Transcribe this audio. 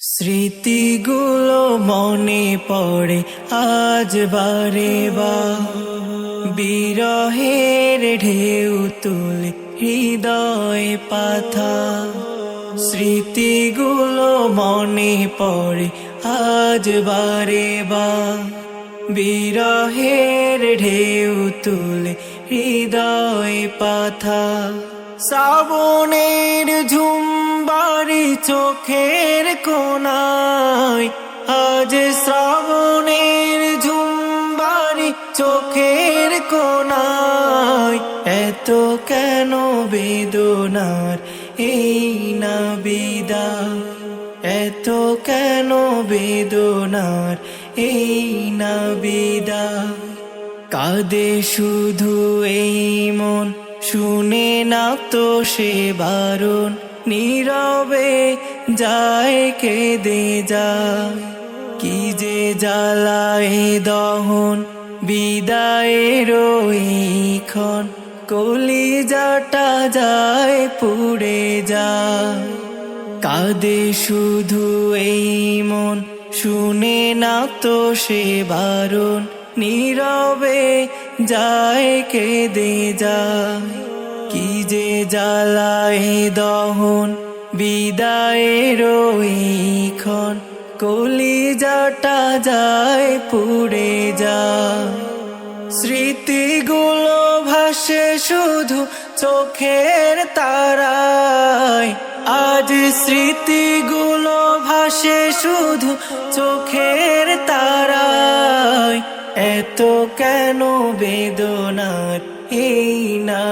স্মৃতিগুলো মনে পড়ে আজ বারে বা। বিরহের ঢেউ তুলে হৃদয় পাথা। স্মৃতিগুলো মনে পড়ে আজ বারে বা। বিরহের ঢেউ তুলে হৃদয় পাথা। শ্রাবণের ঝুমবাড়ি চোখের কোনায় আজ শ্রাবণের ঝুমবাড়ি চোখের কোনায়। এত কেন বেদনার এই না বিদায় এত কেন বেদনার এই না বিদায় কাদে শুধু এই মন শুনে না তো সে বারণ। নীরবে যায় কেঁদে যায়। কি যে জ্বালায় দহন বিদায়ের ক্ষণ। কলিজাটা যায় পুড়ে যায়। কাঁদে শুধু এই মন, শুনে না তো সে বারণ। নীরবে যায় কেঁদে যায়। কি যে জ্বালায় দহন বিদায়ের ক্ষণ। কলিজাটা যায় পুড়ে যায়। স্মৃতিগুলো ভাসে শুধু চোখের তারায়। আজ স্মৃতিগুলো ভাসে শুধু চোখের তারায়। এত কেন বেদনার এই না